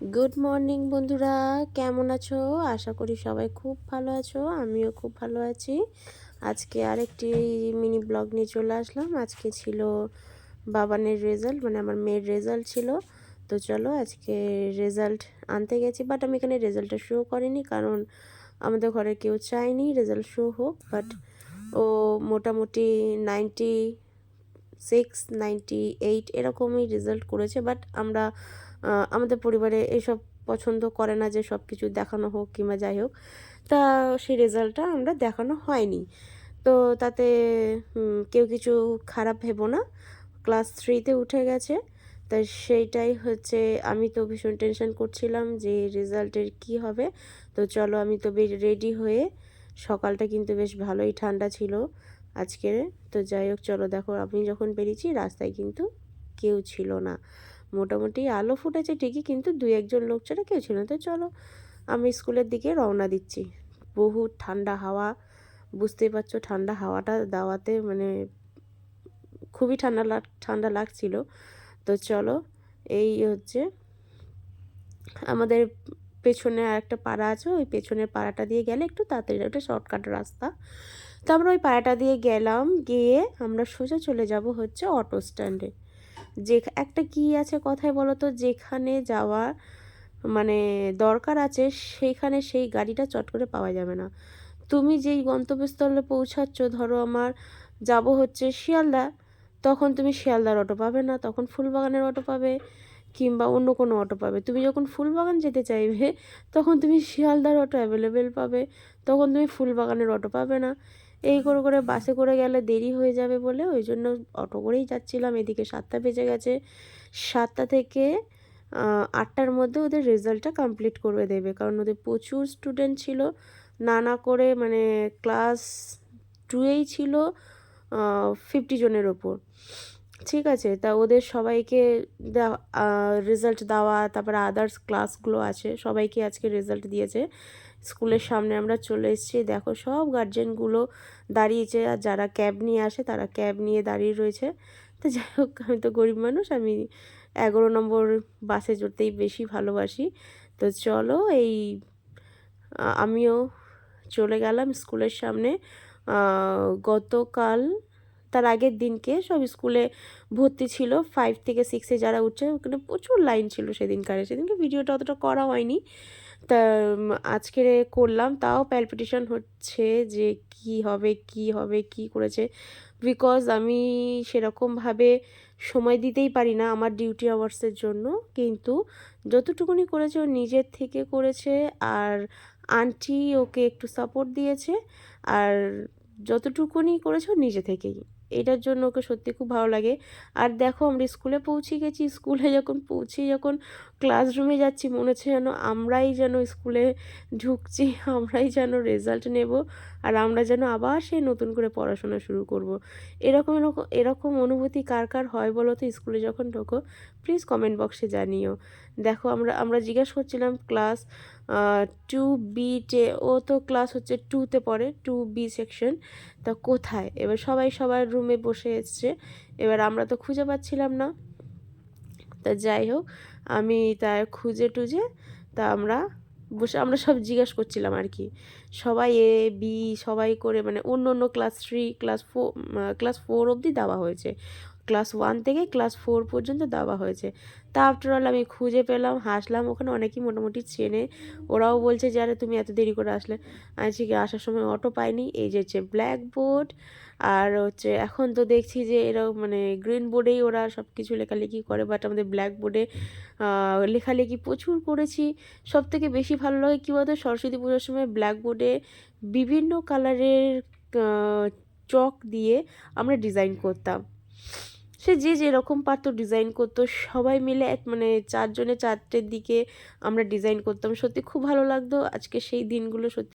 Good morning বন্ধুরা। কেমন আছো? আশা করি সবাই খুব ভালো আছো, আমিও খুব ভালো আছি। আজকে আরেকটি মিনি ব্লগ নিয়ে চলে আসলাম। আজকে ছিল বাবানের রেজাল্ট মানে আমার মেয়ের রেজাল্ট ছিল। তো চলো আজকে রেজাল্ট আনতে গেছি বাট আমি এখানে রেজাল্টটা শো করিনি, কারণ আমাদের ঘরে কেউ চায়নি রেজাল্ট শো হোক বাট ও মোটামুটি নাইনটি সিক্স নাইনটি এইট এরকমই রেজাল্ট করেছে বাট আমরা আমাদের পরিবারে এইসব পছন্দ করে না যে সব কিছু দেখানো হোক কিংবা যাই হোক, তা সেই রেজাল্টটা আমরা দেখানো হয়নি। তো তাতে কেউ কিছু খারাপ ভেবো না ক্লাস থ্রিতে উঠে গেছে, তা সেইটাই হচ্ছে আমি তো ভীষণ টেনশন করছিলাম যে রেজাল্টের কি হবে, তো চলো আমি তো বেশ রেডি হয়ে সকালটা কিন্তু বেশ ভালোই ঠান্ডা ছিল আজকে তো যাই হোক, চলো দেখো, আমি যখন বেরিয়েছি, রাস্তায় কিন্তু কেউ ছিল না। মোটামুটি আলো ফুটেছে ঠিকই, কিন্তু দুই একজন লোক ছাড়া কেউ ছিল না। তো চলো, আমি স্কুলের দিকে রওনা দিচ্ছি। বহু ঠান্ডা হাওয়া, বুঝতেই পারছ, ঠান্ডা হাওয়াটা দাওয়াতে মানে খুবই ঠান্ডা লাগ, ঠান্ডা লাগছিল। তো চলো, এই হচ্ছে আমাদের পেছনে আর একটা পাড়া আছে, ওই পেছনের পাড়াটা দিয়ে গেলে একটু তাড়াতাড়ি, ওটা শর্টকাট রাস্তা। তো আমরা ওই পাড়াটা দিয়ে গেলাম, গিয়ে আমরা সোজা চলে যাব হচ্ছে অটো স্ট্যান্ডে যে একটা কি আছে কথায় বলো তো, যেখানে যাওয়া মানে দরকার আছে, সেইখানে সেই গাড়িটা চট করে পাওয়া যাবে না। তুমি যেই গন্তব্যস্থলে পৌঁছাচ্ছ, ধরো আমার যাব হচ্ছে শিয়ালদা, তখন তুমি শিয়ালদার অটো পাবে না, তখন ফুলবাগানের অটো পাবে। কিংবা অন্য কোনো অটো পাবে। তুমি যখন ফুলবাগান যেতে চাইবে, তখন তুমি শিয়ালদার অটো অ্যাভেলেবেল পাবে। তখন তুমি ফুলবাগানের অটো পাবে না। এই করে করে বাসে করে গেলে দেরি হয়ে যাবে বলে ওই জন্য অটো করেই যাচ্ছিলাম। এদিকে সাতটা বেজে গেছে। সাতটা থেকে আটটার মধ্যে ওদের রেজাল্টটা কমপ্লিট করে দেবে। কারণ ওদের প্রচুর স্টুডেন্ট ছিল। না না করে মানে ক্লাস টুয়েই ছিল ফিফটি জনের ওপর। ঠিক আছে, তা ওদের সবাইকে রেজাল্ট দেওয়া, তারপরে আদার্স ক্লাসগুলো আছে, সবাইকে আজকে রেজাল্ট দিয়েছে। স্কুলের সামনে আমরা চলে এসেছি, দেখো সব গার্জেনগুলো দাঁড়িয়েছে, আর যারা ক্যাব নিয়ে আসে তারা ক্যাব নিয়ে দাঁড়িয়ে রয়েছে। তো যাই হোক, আমি তো গরিব মানুষ, আমি এগারো নম্বর বাসে চড়তেই বেশি ভালোবাসি। তো চলো এই আমিও চলে গেলাম স্কুলের সামনে। গতকাল তার আগের দিনকে সব স্কুলে ভর্তি ছিল ফাইভ থেকে সিক্সে যারা উঠছে, ওখানে প্রচুর লাইন ছিল সেদিনকারে। সেদিনকে ভিডিওটা অতটা করা হয়নি। তা আজকে করলাম, তাও প্যালপিটেশন হচ্ছে যে কি হবে কি হবে, কি করেছে। বিকজ আমি সেরকমভাবে সময় দিতেই পারি না আমার ডিউটি আওয়ার্সের জন্য, কিন্তু যতটুকুনি করেছে ও নিজের থেকে করেছে, আর আন্টি ওকে একটু সাপোর্ট দিয়েছে, আর যতটুকুনি করেছে নিজে থেকেই। এটার জন্য ওকে সত্যি খুব ভালো লাগে। আর দেখো আমরা স্কুলে পৌঁছে গেছি, স্কুলে যখন পৌঁছে যখন ক্লাসরুমে যাচ্ছি, মনে হচ্ছে যেন আমরাই যেন স্কুলে ঢুকছি, আমরাই যেন রেজাল্ট নেব আর আমরা যেন আবার সেই নতুন করে পড়াশোনা শুরু করব। এরকম এরকম এরকম অনুভূতি কার কার হয় বলো তো? স্কুলে যখন ঢোকো প্লিজ কমেন্ট বক্সে জানিও। দেখো আমরা আমরা জিজ্ঞেস করছিলাম ক্লাস টু বি টে ও তো ক্লাস হচ্ছে টুতে পড়ে টু বি সেকশন তা কোথায়? এবার সবাই সবার রুমে বসে এসছে। এবার আমরা তো খুঁজে পাচ্ছিলাম না। তা যাই হোক, আমি তা খুঁজে টুজে তা আমরা বসে, আমরা সব জিজ্ঞেস করছিলাম আর কি। সবাই এ বি সবাই করে মানে অন্য অন্য class three class four class four অবধি দেওয়া হয়েছে। ক্লাস ওয়ান থেকে ক্লাস ফোর পর্যন্ত দেওয়া হয়েছে। তা আফটার অল আমি খুঁজে পেলাম, হাসলাম, ওখানে অনেকেই মোটামুটি চেনে। ওরাও বলছে যে, আরে, তুমি এত দেরি করে আসলে? আজকে আসার সময় অটো পাইনি। এই যে হচ্ছে ব্ল্যাকবোর্ড আর হচ্ছে এখন তো দেখছি যে এরাও মানে গ্রিন বোর্ডেই ওরা সব কিছু লেখালেখি করে বাট আমাদের ব্ল্যাক বোর্ডে লেখালেখি প্রচুর করেছি। সব থেকে বেশি ভালো লাগে কী বলতো? সরস্বতী পুজোর সময় ব্ল্যাক বোর্ডে বিভিন্ন কালারের চক দিয়ে আমরা ডিজাইন করতাম। সে যে যেরকম পারতো ডিজাইন করতো, সবাই মিলে এক মানে চারজনে চারটের দিকে আমরা ডিজাইন করতাম। সত্যি খুব ভালো লাগতো। আজকে সেই দিনগুলো সত্যি